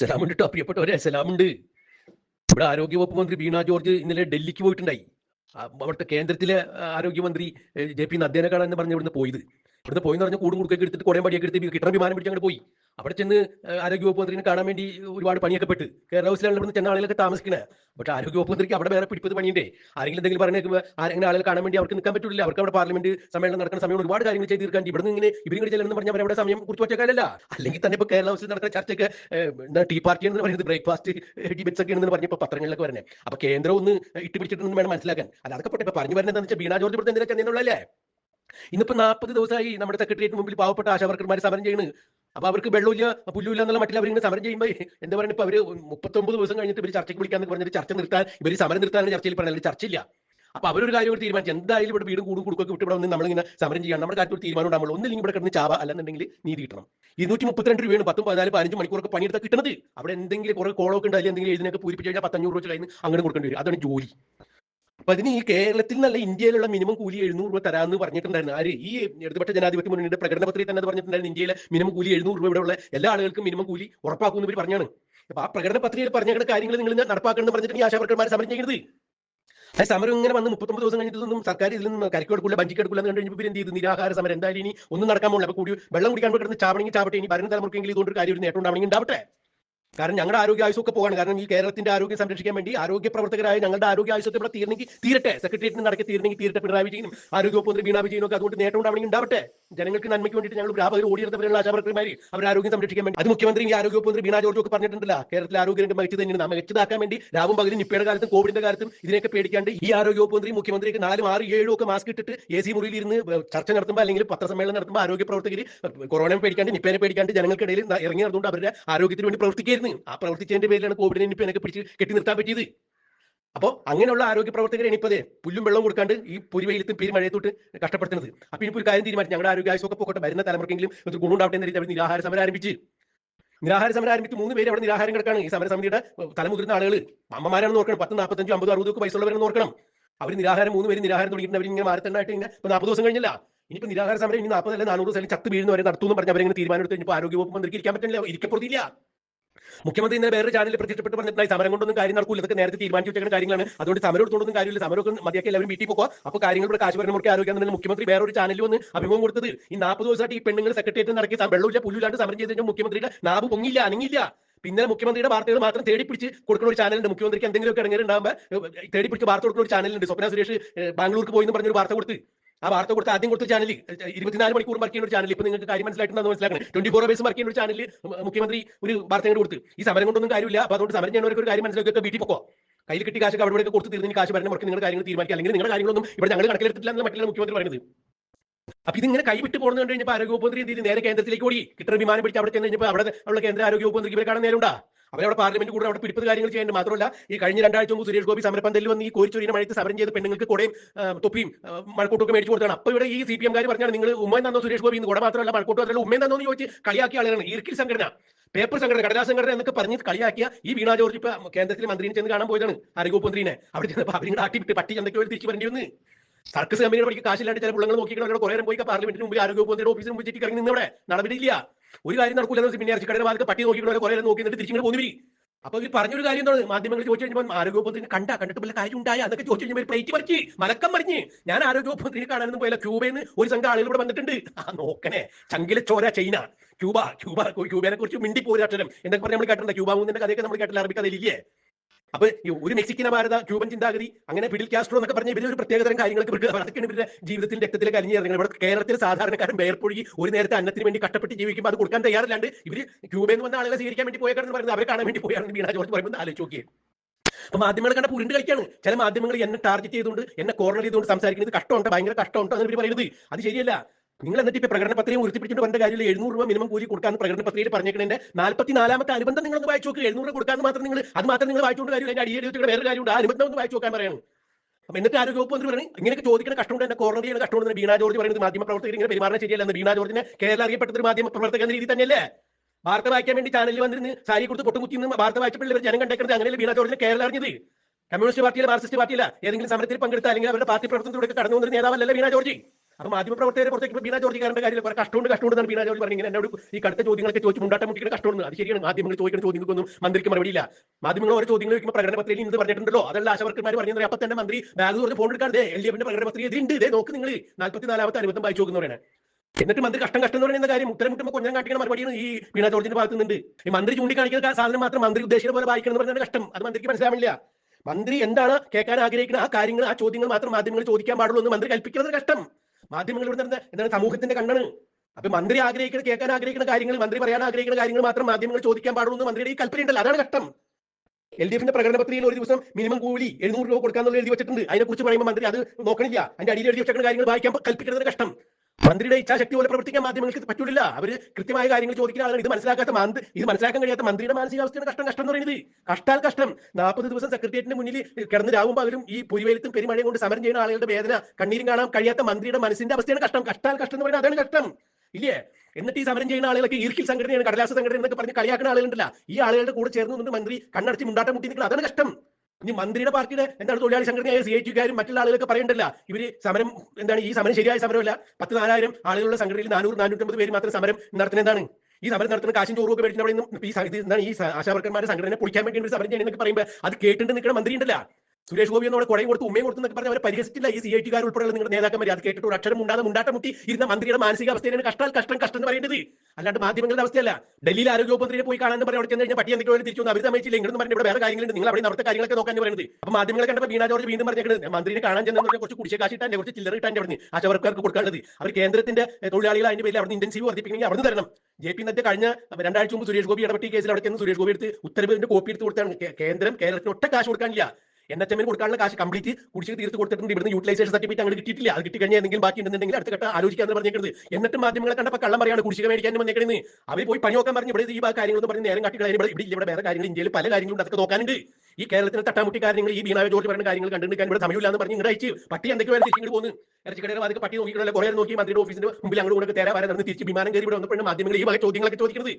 സലാമുണ്ട് കേട്ടോ പ്രിയപ്പെട്ടവരെ സലാമുണ്ട്. ഇവിടെ ആരോഗ്യവകുപ്പ് മന്ത്രി വീണ ജോർജ് ഇന്നലെ ഡൽഹിക്ക് പോയിട്ടുണ്ടായി. അവിടുത്തെ കേന്ദ്രത്തിലെ ആരോഗ്യമന്ത്രി ജെ പി നദ്ദനെ കാണാൻ പറഞ്ഞ് ഇവിടുന്ന് പോയത്. ഇവിടുന്ന് പോയി എന്ന് പറഞ്ഞാൽ കൂടും കുടുക്കൊക്കെ എടുത്തിട്ട് കുറേ പടിയൊക്കെ എടുത്ത് കിട്ടണ വിമാനം പിടിച്ച് അങ്ങോട്ട് പോയി. അവിടെ ചെന്ന് ആരോഗ്യ വകുപ്പ് മന്ത്രിനെ കാണാൻ വേണ്ടി ഒരുപാട് പണിയൊക്കെ പെട്ട്. കേരള ഹൗസിലാണ് ഇവിടുന്ന് ചെന്ന ആളുകളൊക്കെ താമസിക്കണേ. പക്ഷേ ആരോഗ്യവകുപ്പ് മന്ത്രിക്ക് അവിടെ വേറെ പിടിപ്പത് പണിയുണ്ടേ. ആരെങ്കിലും എന്തെങ്കിലും പറഞ്ഞേക്കുമ്പോൾ ആരെങ്കിലും ആളുകൾ കാണാൻ വേണ്ടി അവർക്ക് നിൽക്കാൻ പറ്റില്ല അവർക്ക് അവിടെ പാർലമെന്റ് സമ്മേളനം നടക്കുന്ന സമയം ഒരുപാട് കാര്യങ്ങൾ ചെയ്ത് തീർക്കാൻ ഇവിടുന്ന് ഇങ്ങനെ ഇവരിങ്ങനെ ചെല്ലുന്ന പറഞ്ഞാൽ അവരവിടെ സമയം കുറിച്ച് വെച്ചേക്കാനല്ല. അല്ലെങ്കിൽ തന്നെ ഇപ്പോൾ കേരള ഹൗസിൽ നടക്കുന്ന ചർച്ചയൊക്കെ ടി ടീ പാർട്ടി എന്ന് പറയുന്നത് ബ്രേക്ക്ഫാസ്റ്റ് ഡിബേറ്റ്സ് ഒക്കെ എന്ന് പറഞ്ഞപ്പോൾ പത്രങ്ങളിലൊക്കെ വരണേ. അപ്പോൾ കേന്ദ്രം ഒന്ന് ഇട്ട് പിടിച്ചിട്ടുണ്ടെന്ന് വേണം മനസ്സിലാക്കാൻ. അല്ല അതൊക്കെ പറഞ്ഞു വരുന്നത് എന്താണെന്ന് വെച്ചാൽ ബീണ ജോർജ് ഇവിടുത്തെ എന്തിനാ ചെന്നൈന്നുള്ളല്ലേ ഇന്നിപ്പോ നാൽപ്പത് ദിവസമായി നമ്മുടെ സെക്രട്ടേറിയറ്റ് മുമ്പിൽ പാവപ്പെട്ട ആശാവർക്കർമാർ സമരം ചെയ്യുന്നത് അപ്പൊ അവർക്ക് വെള്ളമില്ല പുല്ലുമില്ല എന്നുള്ള മട്ടിൽ അവരിങ്ങനെ സമരം ചെയ്യുമ്പോൾ എന്താ പറയുക ഇപ്പൊ അവർ മുപ്പത്തൊമ്പത് ദിവസം കഴിഞ്ഞിട്ട് ഇവർ ചർച്ചയ്ക്ക് വിളിക്കാന്ന് പറഞ്ഞിട്ട് ചർച്ച നിർത്താൻ ഇവർ സമരം നിർത്താനാണ് ചർച്ചയിൽ പറഞ്ഞത് ചർച്ചയില്ല. അപ്പൊ അവരൊരു കാര്യം കൂടി തീരുമാനിച്ചു. എന്തായാലും ഇവിടെ വീടും കൂടും കൊടുക്കൊക്കെ വിട്ട് ഇവിടെ വന്ന് നമ്മളിങ്ങനെ സമരം ചെയ്യാൻ നമ്മുടെ കാര്യത്തിൽ ഒരു തീരുമാനം ഉണ്ടാവുള്ളൂ ഒന്നില്ലെങ്കിൽ ഇവിടെ കിടന്ന് ചാവ. അല്ലെന്നുണ്ടെങ്കിൽ നീതി കിട്ടണം. ഇരുന്നൂറ്റി മുപ്പത്തിരണ്ട് രൂപയാണ് പത്തും പതിനാല് പതിനഞ്ച് മണിക്കൂറൊക്കെ പണിയെടുത്താൽ കിട്ടുന്നത്. അവിടെ എന്തെങ്കിലും കുറെ കോളൊക്കെ ഉണ്ട്. എന്തെങ്കിലും ഇതിനൊക്കെ പൂരിപ്പിച്ച് കഴിഞ്ഞാൽ പത്തഞ്ഞൂറ് രൂപ കഴിഞ്ഞ് അങ്ങനെ കൊടുക്കേണ്ടി വരും. അതാണ് ജോലി. അപ്പൊ അതിന് ഈ കേരളത്തിൽ നല്ല ഇന്ത്യയിലുള്ള മിനിമം കൂലി എഴുന്നൂറ് രൂപ തരാന്ന് പറഞ്ഞിട്ടുണ്ടായിരുന്നു. ആര്? ഈ ഇടതുപക്ഷ ജനാധിപത്യ മുന്നണിയുടെ പ്രകടന പത്രികയിൽ തന്നെ പറഞ്ഞിട്ടുണ്ടായിരുന്നു. ഇന്ത്യയിലെ മിനിമം കൂലി എഴുന്നൂറ് രൂപ ഇവിടെയുള്ള എല്ലാ ആളുകൾക്കും മിനിമം കൂലി ഉറപ്പാക്കുമെന്ന് ഇവർ പറഞ്ഞാണ്. അപ്പൊ ആ പ്രകടന പത്രികയിൽ പറഞ്ഞ കാര്യങ്ങൾ നിങ്ങൾ നടപ്പാക്കണമെന്ന് നടപ്പാക്കണം പറഞ്ഞിട്ട് ഈ ആശാവർക്കർമാർ സമരം ചെയ്യുന്നത്. ആ സമരം ഇങ്ങനെ വന്ന് മുപ്പത്തൊമ്പത് ദിവസം കഴിഞ്ഞിട്ടൊന്നും സർക്കാർ ഇതിൽ നിന്ന് കരക്ക് കൊടുക്കില്ല ബഞ്ചിക്ക് എടുക്കില്ല എന്ന് കഴിഞ്ഞപ്പോൾ എന്ത് ചെയ്തു? നിരാഹാര സമരം. എന്തായാലും ഇനി ഒന്നും നടക്കാൻ പോകുന്നില്ല അപ്പൊ കൂടി വെള്ളം കുടിക്കാൻ കിടന്ന് ചാവണമെങ്കിൽ ചാവട്ടെ. ഇനി ഭരണ തലമുറക്കെങ്കിലും ഇതുകൊണ്ട് ഒരു കാര്യം ഒരു നേട്ടം ഉണ്ടാവണമെങ്കിൽ ഉണ്ടാവട്ടെ. കാരണം ഞങ്ങളുടെ ആരോഗ്യ ആയുസൊക്കെ പോകാണ് കാരണം ഈ കേരളത്തിന്റെ ആരോഗ്യം സംരക്ഷിക്കാൻ വേണ്ടി ആരോഗ്യ പ്രവർത്തകരായ ഞങ്ങളുടെ ആരോഗ്യ ആയുസത്തെ ഇവിടെ തീർന്നെങ്കിൽ തീരട്ടെ. സെക്രട്ടേറിയറ്റിന് നടക്കി തീർന്നെങ്കിൽ തീരട്ടെ. പിണറായി വിജയനും ആരോഗ്യ മന്ത്രി വിജയനും ഒക്കെ അതുകൊണ്ട് നേട്ടം ഉണ്ടാവണമെങ്കിൽ ഉണ്ടാവട്ടെ. ജനങ്ങൾക്ക് നന്മയ്ക്ക് വേണ്ടിയിട്ട് ഞങ്ങൾ വ്യാപകർ ഓടിയെടുത്തവരുള്ള ആശാവർക്കർമാർ അവർ ആരോഗ്യം സംരക്ഷിക്കാൻ വേണ്ടി. അത് മുഖ്യമന്ത്രി ഈ ആരോഗ്യ മന്ത്രി വീണാ ജോർജ് ഒക്കെ പറഞ്ഞിട്ടുണ്ടല്ല. കേരളത്തിലെ രംഗം മികച്ചത് തന്നെയാണ് നാം വേണ്ടി രാവും പകലും നിപ്പയുടെ കാലത്തും കോവിഡിന്റെ കാലത്തും ഇതിനൊക്കെ പേടിക്കാണ്ട് ഈ ആരോഗ്യ മന്ത്രി മുഖ്യമന്ത്രിക്ക് നാലും ആറ് ഏഴും ഒക്കെ മാസ്ക് ഇട്ടിട്ട് എ സി മുറിയിൽ ഇരുന്ന് ചർച്ച നടത്തുമ്പോൾ അല്ലെങ്കിൽ പത്രസമ്മേളനം നടത്തുമ്പോൾ ആരോഗ്യ പ്രവർത്തകർ കൊറോണയെ പേടിക്കാണ്ട് നിപ്പേനെ പേടിക്കാണ്ട് ജനങ്ങൾക്കിടയിൽ ഇറങ്ങി നടന്നുകൊണ്ട് അവരുടെ ആരോഗ്യത്തിന് വേണ്ടി പ്രവർത്തിക്കായിരുന്നു. ആ പ്രവർത്തിച്ചതിന്റെ പേരിലാണ് കോവിഡിനെ നിപ്പേനൊക്കെ പിടിച്ച് കെട്ടി നിർത്താൻ പറ്റിയത്. അപ്പോൾ അങ്ങനെയുള്ള ആരോഗ്യ പ്രവർത്തകരെ ഇനിയിപ്പതേ പുല്ലും വെള്ളം കൊടുക്കാണ്ട് ഈ പുരിവെയിലത്തും പേര് മഴയത്തോട്ട് കഷ്ടപ്പെടുത്തുന്നത്. അപ്പൊ ഇനിയിപ്പോൾ ഒരു കാര്യം തീരുമാനിച്ചു ഞങ്ങളുടെ ആരോഗ്യ ആയുസൊക്കെ പോകട്ടെ വരുന്ന തലമുറക്കെങ്കിലും ഒരു ഗുണമുണ്ടാവട്ടെ എന്ന രീതിയിൽ നിരാഹാര സമരം ആരംഭിച്ച്. നിരാഹാര സമരം ആരംഭിച്ച് മൂന്ന് പേര് അവിടെ നിരാഹാരം കിടക്കാണ്. ഈ സമരസമിതിയുടെ തലമുതിർന്ന ആളുകൾ. അമ്മമാരാണെന്ന് നോക്കണം പത്ത് നാൽപ്പത്തഞ്ചും അമ്പത് അറുപത് ഒക്കെ വയസ്സുള്ളവരെന്ന് നോക്കണം അവർ നിരാഹാരം മൂന്ന് പേര് നിരാഹാരം തുടങ്ങിയിട്ട് അവർ ഇങ്ങനെ മാരത്തണ്ടായിട്ട് ഇങ്ങനെ ഇപ്പൊ നാൽപ്പത് ദിവസം കഴിഞ്ഞില്ല. ഇനിയിപ്പോ നിരാഹാര സമരം ഇനി നാൽപ്പതല്ല നാനൂറ് ദിവസം ചത്ത് വീഴുന്നവരെ നടത്തുമെന്ന് പറഞ്ഞ് അവരെങ്ങനെ തീരുമാനം എടുത്ത് കഴിഞ്ഞപ്പോൾ ആരോഗ്യവകുപ്പ് മന്ത്രിക്ക് ഇരിക്കാൻ പറ്റില്ല ഇരിക്കപ്പെടുന്നില്ല മുഖ്യമന്ത്രി ഇന്നലെ വേറെ ചാനലിൽ പ്രത്യക്ഷപ്പെട്ട് പറഞ്ഞിട്ടുണ്ടായി സമരം കൊണ്ടൊന്നും കാര്യം നടക്കൂല. ഇതൊക്കെ നേരത്തെ തീരുമാനിച്ചു വെച്ചിരിക്കുന്ന കാര്യങ്ങളാണ്. അതുകൊണ്ട് സമരം എടുത്തോണ്ടൊന്നും കാര്യമില്ല. സമരമൊക്കെ മതിയാക്കി എല്ലാവരും വീട്ടിൽ പോകുക അപ്പോൾ കാര്യങ്ങൾ ഇവിടെ കാശ് ഭരണമുറക്കെ ആരോഗ്യം മുഖ്യമന്ത്രി ഒരു ചാനലിൽ വന്ന് അഭിമുഖം കൊടുത്തത് ഈ നാൽപ്പത് ദിവസമായിട്ട് ഈ പെണ്ണുങ്ങൾ സെക്രട്ടേറിയറ്റ് നടക്കി വെള്ളമില്ല പുല്ലില്ലാണ്ട് സമരം ചെയ്ത് മുഖ്യമന്ത്രിയുടെ നാവ് പൊങ്ങില്ല അനങ്ങില്ല പിന്നെ മുഖ്യമന്ത്രിയുടെ വാർത്തകൾ മാത്രം തേടി പിടിച്ച് കൊടുക്കുന്ന ഒരു ചാനലുണ്ട് മുഖ്യമന്ത്രിക്ക് എന്തെങ്കിലും ഒക്കെ ഇടങ്ങേറുണ്ടാകുമ്പോൾ തേടിപ്പിടിച്ച് വാർത്ത കൊടുക്കുന്ന ഒരു ചാനലുണ്ട് സ്വപ്ന സുരേഷ് ബാംഗ്ലൂർക്ക് പോയി എന്ന് പറഞ്ഞൊരു വാർത്ത കൊടുത്ത്. ആ വാർത്ത കൊടുത്ത് ആദ്യം കൊടുത്ത ചാനൽ ഇരുപത്തിനാല് മണിക്കൂർ വർക്ക് ചെയ്യുന്ന ഒരു ചാനൽ ഇപ്പൊ നിങ്ങൾക്ക് കാര്യം മനസ്സിലായിട്ടുണ്ടെന്ന് മനസ്സിലാക്കണം. ട്വന്റി ഫോർ അവേഴ്സ് വർക്ക് ചെയ്യുന്ന ഒരു ചാനലിൽ മുഖ്യമന്ത്രി ഒരു വാർത്ത അങ്ങോട്ട് കൊടുത്ത്. ഈ സമരം കൊണ്ടൊന്നും കാര്യമില്ല. അപ്പൊ അതുകൊണ്ട് സമരം ചെയ്യുന്നവർക്ക് ഒരു കാര്യം മനസ്സിലാക്കി വീട്ടിൽ പോക്കോ. കയ്യിൽ കിട്ടി കാശ് അവിടെ ഇവിടെ കൊടുത്ത് തീർന്ന് കാശ് പറഞ്ഞ നിങ്ങൾ കാര്യങ്ങൾ തീരുമാനിക്കുക. അല്ലെങ്കിൽ നിങ്ങളുടെ കാര്യങ്ങളൊന്നും ഇവിടെ ഞങ്ങൾ കണക്കിലെടുത്തിട്ടില്ല എന്ന് മറ്റുള്ള മുഖ്യമന്ത്രി പറയുന്നത്. അപ്പൊ ഇതിങ്ങനെ കൈവിട്ട് പോകുന്നത് കണ്ടു കഴിഞ്ഞപ്പോൾ ആരോഗ്യ വകുപ്പ് മന്ത്രി എന്ത്? നേരെ കേന്ദ്രത്തിലേക്ക് ഓടി. കിട്ടുന്ന വിമാനം പിടിച്ച് അവിടെ ചെന്ന് കഴിഞ്ഞപ്പോൾ അവിടെ ഉള്ള കേന്ദ്ര ആരോഗ്യ വകുപ്പ് മന്ത്രിക്ക് ഇവരെ കാണാൻ നേരമുണ്ടാ? അവരവിടെ പാർലമെന്റ് കൂടെ അവിടെ പിടിപ്പത് കാര്യങ്ങൾ ചെയ്യേണ്ടത് മാത്രമല്ല ഈ കഴിഞ്ഞ രണ്ടാഴ്ച മുമ്പ് സുരേഷ് ഗോപി സമരപ്പന്തലിൽ വന്ന് ഈ കോരിച്ചൊരിനെ മഴയത്ത് സമരം ചെയ്ത് പെണ്ണുങ്ങൾക്ക് കുടയും തൊപ്പിയും മഴക്കൂട്ടൊക്കെ മേടിച്ചു കൊടുത്താണ് അപ്പൊ ഇവിടെ ഈ സി പി എംകാർ പറഞ്ഞാൽ നിങ്ങൾ ഉമ്മൻ തന്നോ സുരേഷ് ഗോപി കുട മാത്രമല്ല മഴക്കൂട്ട് മാത്രമല്ല ഉമ്മൻ തന്നോ? എന്ന് ചോദിച്ച് കളിയാക്കിയ ആളുകളാണ്. ഈർക്കിൽ സംഘടന പേപ്പർ സംഘടന കടലാസ് സംഘടന എന്നൊക്കെ പറഞ്ഞ് കളിയാക്കിയ ഈ വീണാ ജോർജ് ഇപ്പൊ കേന്ദ്രത്തിലെ മന്ത്രിനെ ചെന്ന് കാണാൻ പോയതാണ്. ആരോഗ്യ മന്ത്രിനെ. അവിടെ ചെന്നപ്പോൾ അവരിങ്ങൾ ആട്ടി വിട്ട് പട്ടി ചന്തയ്ക്ക് ഒരു തിരിച്ചു വരേണ്ടി വന്ന് സർക്കസ് കമ്പനിയുടെ പഠിക്ക് കാശില്ലാണ്ട് ചില പുള്ളങ്ങൾ നോക്കിയിട്ട് കുറെ നേരം പോയി പാർലമെന്റിന് മുമ്പ് ആരോഗ്യ മന്ത്രിയുടെ ഓഫീസിന് മുമ്പ് ചുറ്റി കറങ്ങി നിന്നവിടെ. നടപടിയില്ല. ഒരു കാര്യം നടക്കൂല. പിന്നെ ഇറച്ചിക്കടയുടെ ഭാഗത്ത് പട്ടി നോക്കിയിട്ട് കുറെ നോക്കി എന്നിട്ട് തിരിച്ചു പോകുന്നവര് അപ്പൊ ഇവർ പറഞ്ഞൊരു കാര്യം എന്താണ്? മാധ്യമങ്ങൾ ചോദിച്ചു കഴിഞ്ഞപ്പോൾ ആരോഗ്യവകുപ്പത്തിന് കണ്ട കണ്ടിട്ട് വല്ല കാര്യം ഉണ്ടായ അതൊക്കെ ചോദിച്ചു കഴിഞ്ഞാൽ പ്ലേറ്റ് മറിച്ച് മലക്കം മറിഞ്ഞ് ഞാൻ ആരോഗ്യവകുപ്പത്തിന് കാണാനൊന്നും പോയില്ല. ക്യൂബയിൽ ഒരു സംഘം ആളുകൾ ഇവിടെ വന്നിട്ടുണ്ട്. ആ നോക്കണേ. ചങ്കിലെ ചോര ചൈന. ക്യൂബ ക്യൂബ ക്യൂബയെ കുറിച്ച് മിണ്ടി പോരാട്ടം എന്നൊക്കെ പറഞ്ഞ് നമ്മൾ കേട്ടിട്ടുണ്ട്? ക്യൂബ മൂന്നിന്റെ കഥയൊക്കെ നമ്മൾ കേട്ടില്ല? അറബി കഥയിലില്ലേ അപ്പൊ ഒരു മെക്സിക്കൻ ഭാരത ക്യൂബൻ ചിന്താഗതി അങ്ങനെ ഫിഡിൽ കാസ്ട്രോ എന്നൊക്കെ പറഞ്ഞ ഇവർ ഒരു പ്രത്യേകതരം കാര്യങ്ങൾക്ക് ഇവർക്ക് അതൊക്കെയാണ് ഇവരുടെ ജീവിതത്തിന്റെ രക്തത്തിൽ കലിഞ്ഞ് ഇറങ്ങുന്നത് ഇവിടെ കേരളത്തിൽ സാധാരണക്കാരൻ വേർപ്പൊഴുകി ഒരു നേരത്തെ അന്നത്തിന് വേണ്ടി കഷ്ടപ്പെട്ട് ജീവിക്കുമ്പോൾ അത് കൊടുക്കാൻ തയ്യാറില്ലാണ്ട് ഇവർ ക്യൂബയിൽ നിന്ന് വന്ന ആളുകളെ സ്വീകരിക്കാൻ വേണ്ടി പോയേക്കാണെന്ന് പറയുന്നത് അവരെ കാണാൻ വേണ്ടി പോയാണ് വീണ ജോർജ് പറയുമ്പോൾ ആലോചിച്ച് നോക്കിയേ. അപ്പൊ മാധ്യമങ്ങൾ കണ്ട പുരുണ്ട് കളിക്കാണ്. ചില മാധ്യമങ്ങൾ എന്നെ ടാർഗറ്റ് ചെയ്തുകൊണ്ട് എന്നെ കോർണർ ചെയ്തുകൊണ്ട് സംസാരിക്കുന്നത് കഷ്ടമുണ്ട് ഭയങ്കര കഷ്ടമുണ്ട് അങ്ങനെ പറയുന്നത്. അത് ശരിയല്ല. നിങ്ങൾ എന്നിട്ട് ഇപ്പൊ പ്രകടന പത്രിക ഉയർത്തിപ്പിടിച്ചിട്ട് പറഞ്ഞ കാര്യമില്ല എഴുന്നൂറ് രൂപ മിനിമം കൂലി കൊടുക്കാന്ന് പ്രകടന പത്രികയിൽ പറഞ്ഞേക്കണേന്റെ നാൽപ്പത്തി നാലാമത്തെ അനുബന്ധം നിങ്ങൾ ഒന്ന് വായിച്ചു നോക്കുക എഴുന്നൂറ് കൊടുക്കാന്ന് മാത്രം നിങ്ങൾ അത് മാത്രം നിങ്ങൾ വായിച്ചുകൊണ്ട് കാര്യം അതിന്റെ അടിയുടെ വേറെ കാര്യമുണ്ട്. ആ അനുബന്ധം ഒന്ന് വായിച്ചു നോക്കാൻ പറയണം. അപ്പൊ എന്നിട്ട് ആരോഗ്യ വകുപ്പ് മന്ത്രി പറഞ്ഞു ഇങ്ങനെയൊക്കെ ചോദിക്കുന്ന കഷ്ടമുണ്ട്. എന്നെ കോർണർ ചെയ്യുന്ന കഷ്ടമുണ്ട് ബീണ ജോർജ് പറയുന്നത് മാധ്യമ പ്രവർത്തകർ ഇങ്ങനെ പെരുമാറുന്ന ശരിയല്ല എന്ന് വീണ ജോർജിനെ കേരള അറിയപ്പെട്ട ഒരു മാധ്യമ പ്രവർത്തക എന്ന രീതി തന്നെയല്ലേ? വാർത്ത വായിക്കാൻ വേണ്ടി ചാനലിൽ വന്നിരുന്ന് സാരി കൊടുത്ത് പൊട്ടുമുത്തി നിന്ന് വാർത്ത വായിച്ചപ്പോൾ ജനം കണ്ടേക്കുന്നത് അങ്ങനെയല്ലേ ബീണ ജോർജിനെ കേരളം അറിഞ്ഞത്? കമ്മ്യൂണിസ്റ്റ് പാർട്ടിയിലെ മാർക്സിസ്റ്റ് പാർട്ടിയില്ല ഏതെങ്കിലും സമരത്തിൽ പങ്കെടുത്ത അല്ലെങ്കിൽ അവരുടെ പാർട്ടി പ്രവർത്തനത്തിലൂടെ കടന്നു വന്നിരുന്ന നേതാവല്ലല്ലോ ബീണ ജോർജ്. അപ്പൊ മാധ്യമപ്രവർത്തകരെ പുറത്തേക്ക് ബീന ജോർജ് കയറേണ്ട കാര്യമില്ല കുറെ കഷ്ടമുണ്ട് കഷ്ടമുണ്ടെന്നാണ് ബീന ജോർജ് പറഞ്ഞു എന്നോട് ഈ കടുത്ത ചോദ്യങ്ങളൊക്കെ ചോദിച്ച് മുണ്ടാട്ടം മുട്ടിക്കുന്ന കഷ്ടമുണ്ട്. അത് ശരിയാണ്. മാധ്യമങ്ങൾ ചോദിക്കുന്ന ചോദ്യങ്ങൾക്കൊന്നും മന്ത്രിക്ക് മറുപടിയില്ല മാധ്യമങ്ങൾ ഓരോ ചോദ്യങ്ങൾ ചോദിക്കുമ്പോൾ പ്രകടന പത്രികയിൽ ഇന്ന് പറഞ്ഞിട്ടുണ്ടല്ലോ. അതല്ല ആശാവർക്കന്മാർ പറഞ്ഞത് അപ്പൊ തന്നെ മന്ത്രി ബാഗ് തുറന്ന് ഫോൺ എടുക്കാതെ എൽ ഡി എഫിന്റെ പ്രകടന പത്രിക ഇതിണ്ട് ഇതേ നോക്ക് നിങ്ങൾ നാൽപ്പത്തിനാലാമത്തെ അനുബന്ധം വായിച്ചു നോക്കുന്നവരാണ് എന്നിട്ട് മന്ത്രി കഷ്ടം കഷ്ടം എന്ന് പറയുന്ന കാര്യം ഉത്തരം മുട്ടുമ്പോൾ കൊഞ്ഞം കാട്ടിക്കുന്ന മറുപടിയാണ് ഈ വീണ ജോർജിന്റെ ഭാഗത്തുനിന്ന് ഈ മന്ത്രി ചൂണ്ടിക്കാണിക്കുന്ന സാധനം മാത്രം മന്ത്രി ഉദ്ദേശിക്കുന്ന പോലെ വായിക്കണം എന്ന് പറഞ്ഞാൽ കഷ്ടം. അത് മന്ത്രിക്ക് മനസ്സിലാവില്ല മന്ത്രി എന്താണ് കേൾക്കാൻ ആഗ്രഹിക്കുന്ന ആ കാര്യങ്ങൾ ആ ചോദ്യങ്ങൾ മാത്രം മാധ്യമങ്ങൾ ചോദിക്കാൻ പാടുള്ളൂ എന്ന് മന്ത്രി കൽപ്പിക്കുന്നത് കഷ്ടം. മാധ്യമങ്ങൾ ഇവിടെ നിന്ന് എന്താണ് സമൂഹത്തിന്റെ കണ്ണാണ്. അപ്പൊ മന്ത്രി ആഗ്രഹിക്കുന്ന കേൾക്കാൻ ആഗ്രഹിക്കുന്ന കാര്യങ്ങൾ മന്ത്രി പറയാൻ ആഗ്രഹിക്കുന്ന കാര്യങ്ങൾ മാത്രം മാധ്യമങ്ങൾ ചോദിക്കാൻ പാടുള്ളൂ എന്ന് മന്ത്രിയുടെ ഈ കൽപ്പന ഉണ്ടല്ലോ അതാണ് ഘട്ടം. എൽ ഡി എഫിന്റെ പ്രകടന പത്രികയിൽ ഒരു ദിവസം മിനിമം കൂലി എഴുന്നൂറ് രൂപ കൊടുക്കാന്നുള്ള എഴുതി വെച്ചിട്ടുണ്ട്. അതിനെക്കുറിച്ച് പറയുമ്പോൾ മന്ത്രി അത് നോക്കണില്ല. അതിന്റെ അടിയിൽ എഴുതി വെച്ചിട്ടുള്ള കാര്യങ്ങൾ വായിക്കാൻ കൽപ്പിക്കുന്നത് കഷ്ടം മന്ത്രിയുടെ ഇച്ഛാശക്തി പോലെ പ്രവർത്തിക്കാൻ മാധ്യമങ്ങൾക്ക് പറ്റൂല അവർ കൃത്യമായ കാര്യങ്ങൾ ചോദിക്കുന്ന ആളാണ്. ഇത് മനസ്സിലാക്കാത്ത മന്ത്രി ഇത് മനസ്സിലാക്കാൻ കഴിയാത്ത മന്ത്രിയുടെ മാനസികാവസ്ഥയാണ് കഷ്ടം. കഷ്ടം എന്ന് പറയുന്നത്. കഷ്ടാൽ കഷ്ടം. നാൽപ്പത് ദിവസം സെക്രട്ടേറിയറ്റിന് മുന്നിൽ കിടന്ന് രാവും പകലും ഈ പുലിവേലത്തും പെരുമഴയും കൊണ്ട് സമരം ചെയ്യുന്ന ആളുകളുടെ വേദന കണ്ണീരും കാണാൻ കഴിയാത്ത മന്ത്രിയുടെ മനസ്സിന്റെ അവസ്ഥയാണ് കഷ്ടം. കഷ്ടാൽ കഷ്ടം എന്ന് പറയുന്നത് അതാണ് കഷ്ടം. ഇല്ലേ? എന്നിട്ട് ഈ സമരം ചെയ്യുന്ന ആളുകളൊക്കെ ഈർക്കിൽ സംഘടനയാണ് കടലാസ സംഘടന എന്നൊക്കെ പറഞ്ഞ് കളിയാക്കുന്ന ആളുകളുണ്ടല്ല. ഈ ആളുകളുടെ കൂടെ ചേർന്ന് മന്ത്രി കണ്ണടച്ച് മുണ്ടാട്ടം മുട്ടി നിൽക്കുന്നത് അതാണ് കഷ്ടം. ഇനി മന്ത്രിയുടെ പാർട്ടിയുടെ എന്താണ് തൊഴിലാളി സംഘടനയായ സി ഐ ടിക്കാരും മറ്റുള്ള ആളുകളൊക്കെ പറയണ്ടല്ല? ഇവർ സമരം എന്താണ് ഈ സമരം ശരിയായ സമരമല്ല. പത്ത് നാലായിരം ആളുകളുടെ സംഘടനയിൽ നാനൂറ് നാനൂറ്റമ്പത് പേര് മാത്രം സമരം നടത്തുന്നത് എന്താണ്? ഈ സമരം നടത്തുന്ന കാശും ചോറും ഒക്കെ മേടിച്ചിട്ട് ഈ എന്താണ് ഈ ആശാവർക്കന്മാരുടെ സംഘടന പൊളിക്കാൻ വേണ്ടി സമരം ചെയ്യണമെന്നൊക്കെ പറയുമ്പോൾ അത് കേട്ടിട്ട് നിൽക്കുന്ന മന്ത്രി ഉണ്ടല്ല സുരേഷ് ഗോപി എന്നോട് കുടയും കൊടുത്ത് ഉമ്മയും കൊടുത്തു എന്നൊക്കെ പറഞ്ഞ് അവരെ പരിഹസിച്ചില്ല. ഈ സി ഐ ടിക്കാർ ഉൾപ്പെടെയുള്ള നിങ്ങളുടെ നേതാക്കന്മാർ അത് കേട്ടിട്ട് ഒരു അക്ഷരം ഉണ്ടാകുന്ന മുണ്ടാട്ട മുട്ടി ഇരുന്ന മന്ത്രിയുടെ മാനസികാവസ്ഥയാണ് കഷ്ടാൽ കഷ്ടം കഷ്ടം എന്ന് പറയേണ്ടത്. അല്ലാണ്ട് മാധ്യമങ്ങളുടെ അവസ്ഥയല്ല. ഡൽഹിയിൽ ആരോഗ്യമന്ത്രിയെ പോയി കാണാൻ പറഞ്ഞ് അവിടെ ചെന്ന് കഴിഞ്ഞാൽ പട്ടി എന്തൊക്കെ തിരിച്ചു അവർ സമ്മതിച്ചില്ല. ഇങ്ങോട്ട് പറഞ്ഞ ഇവിടെ വേറെ കാര്യങ്ങളുണ്ട്. നിങ്ങൾ അവിടെ അവിടുത്തെ കാര്യങ്ങളൊക്കെ നോക്കാൻ പറയുന്നത്. അപ്പൊ മാധ്യമങ്ങളെ കണ്ടപ്പോൾ വീണ ജോർജ് വീണ്ടും പറഞ്ഞേക്കുന്നത് മന്ത്രിയെ കാണാൻ ചെന്ന് പറഞ്ഞാൽ കുറച്ച് കുടിശ്ശേ കാശ് കുറച്ച് ചില്ലറ ഇട്ടാൻ അവിടെ ആശാവർക്കാർക്ക് കൊടുക്കേണ്ടത് അവർ കേന്ദ്രത്തിന്റെ തൊഴിലാളികൾ അതിന്റെ പേരിൽ അവിടെ ഇന്റൻസീവ് വർദ്ധിപ്പിക്കണമെങ്കിൽ അവിടെ തരണം. ജെ പി നദ്ദ കഴിഞ്ഞ രണ്ടാഴ്ച മുമ്പ് സുരേഷ് ഗോപി ഇടപെട്ടി കേസിൽ അവിടെ ചെന്ന് സുരേഷ് ഗോപി എടുത്ത് ഉത്തരവിന്റെ കോപ്പി എടുത്ത് കൊടുത്താണ്. കേന്ദ്രം കേരളത്തിന് ഒറ്റ കാശ് കൊടുക്കാനില്ല. എൻ എച്ച് എമ്മിന് കൊടുക്കാനുള്ള കാശ് കംപ്ലീറ്റ് കുടിശ്ശിക തീർത്ത് കൊടുത്തിട്ടുണ്ട്. ഇവിടുന്ന് യൂട്ടിലൈസേഷൻ സർട്ടിഫിക്കറ്റ് അങ്ങനെ കിട്ടിയിട്ടില്ല. അത് കിട്ടി കഴിഞ്ഞാൽ എന്തെങ്കിലും ബാക്കി ഉണ്ടെന്നുണ്ടെങ്കിൽ അടുത്ത ഘട്ടം ആലോചിക്കാന്ന് പറഞ്ഞേക്കുന്നത് എന്നിട്ട് മാധ്യമങ്ങളെ കണ്ടപ്പോൾ കള്ളം പറയാണ് കുടിശ്ശിക മേടിക്കാൻ വന്നിരിക്കുന്നത് അവർ പോയി പണിയൊക്കെ പറഞ്ഞു ഇവിടെ ഈ കാര്യങ്ങളൊന്നും പറഞ്ഞ് നേരം കാട്ടി ഇവിടെ ഇവിടെ ഇവിടെ വേറെ കാര്യങ്ങൾ ഇന്ത്യയിൽ പല കാര്യങ്ങളും അതൊക്കെ നോക്കാനുണ്ട്. ഈ കേരളത്തിലെ തട്ടാമുട്ടി കാര്യങ്ങൾ ഈ ബീനായ ജോർജ് പറഞ്ഞ കാര്യങ്ങൾ കണ്ടുപിടിക്കാൻ ഇവിടെ സമയമില്ല എന്ന് പറഞ്ഞ് ഇങ്ങോട്ട് അയച്ച് പട്ടി എന്തൊക്കെ വേറെ തിരിച്ചു പോകുന്നു ഇറച്ചിക്കടയുടെ അതൊക്കെ പട്ടി നോക്കിയിട്ടുള്ള കുറെ നോക്കി മന്ത്രിയുടെ ഓഫീസിന്റെ മുമ്പിൽ അങ്ങോട്ട് കൂടെ തേരാ നടന്ന് തിരിച്ച് വിമാനം കയറി ഇവിടെ വന്നപ്പോഴാണ് മാധ്യമങ്ങൾ ഈ വക ചോദ്യങ്ങളൊക്കെ ചോദിക്കുന്നത്.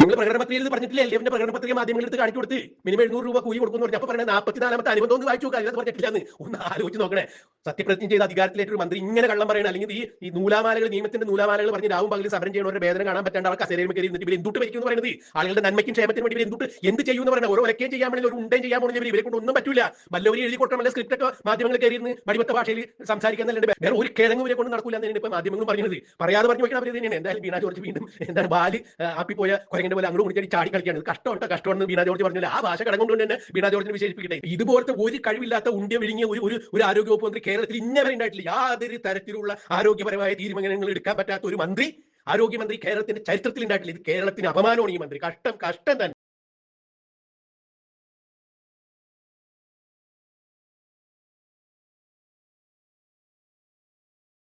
നിങ്ങൾ പ്രകടന പത്രികയിൽ ഇത് പറഞ്ഞിട്ടില്ല? എൽ ഡി എഫിന്റെ പ്രകടന പത്രിക മാധ്യമങ്ങൾ എടുത്ത് കാണിച്ചു കൊടുത്ത് മിനിമം എഴുന്നൂറ് രൂപ കൂലി കൊടുക്കുന്നു പറഞ്ഞു. അപ്പൊ പറയുന്നത് നാൽപ്പത്തിനാലാമത്തെ അനുബന്ധം ഒന്ന് വായിച്ചു നോക്കുക അതിനകത്ത് പറഞ്ഞിട്ടില്ല ഒന്ന് ആലോചിച്ച് നോക്കണേ. സത്യപ്രതിജ്ഞ ചെയ്ത അധികാരത്തിലേക്ക് ഒരു മന്ത്രി ഇങ്ങനെ കള്ളം പറയണം അല്ലെങ്കിൽ ഈ ഈ നൂലാമാലകൾ നിയമത്തിന്റെ നൂലാമാലകൾ പറഞ്ഞ് രാവും പകലും സമരം ചെയ്യുന്നവരുടെ വേദന കാണാൻ പറ്റാണ്ട് അവർ കസേരയിൽ കയറി ഇരുന്നിട്ട് ഇവർ എന്തുട്ട് വയ്ക്കും എന്ന് പറയുന്നത് ആളുകളുടെ നന്മയ്ക്കും ക്ഷേമത്തിന് വേണ്ടി എന്തുട്ട് എന്ത് ചെയ്യും എന്ന് പറയുന്നത് ഓരോ ഒലക്കയും ചെയ്യാൻ വേണ്ടി ഒരു ഉണ്ടേ ചെയ്യാൻ പോകുന്ന ഇവരെ കൊണ്ട് ഒന്നും പറ്റില്ല വല്ലവരും എഴുതി കൊടുക്കണം സ്ക്രിപ്റ്റ് ഒക്കെ മാധ്യമങ്ങൾ കയറി മടിമത്ത ഭാഷയിൽ സംസാരിക്കാൻ നല്ലത് വേറെ ഒരു കിഴങ്ങ് ഇവരെ കൊണ്ട് നടക്കില്ല എന്നാണ് ഇപ്പൊ മാധ്യമങ്ങൾ പറയുന്നത് പറയാതെ പറഞ്ഞു വെക്കണം അവർ തന്നെയാണ്. എന്തായാലും ബീനാ ജോർജ് വീണ്ടും എന്താണ് ബാൽ ആപ്പിപ്പോയ കുരങ്ങന്റെ പോലെ അങ്ങോട്ട് കുടിച്ചാൽ ചാടി കളിക്കാണ് ഇത് കഷ്ടമുണ്ട് കഷ്ടമെന്ന് ബീന ജോർജ് പറഞ്ഞില്ല? ആ ഭാഷ കടങ്ങുകൊണ്ട് തന്നെ ബീന ജോർജിനെ വിശേഷിപ്പിക്കട്ടെ. ഇതുപോലത്തെ ഒരു കഴിവില്ലാത്ത ഉണ്ടിയ വിഴുങ്ങിയ ഒരു ഒരു ഒരു ആരോഗ്യ വകുപ്പ് മന്ത്രി കേരളത്തിൽ ഇന്നവരെ ഉണ്ടായിട്ടില്ല. യാതൊരു തരത്തിലുള്ള ആരോഗ്യപരമായ തീരുമാനങ്ങൾ എടുക്കാൻ പറ്റാത്ത ഒരു മന്ത്രി ആരോഗ്യമന്ത്രി കേരളത്തിന്റെ ചരിത്രത്തിൽ ഉണ്ടായിട്ടില്ല. ഇത് കേരളത്തിന് അപമാനമാണ് ഈ മന്ത്രി. കഷ്ടം കഷ്ടം തന്നെ.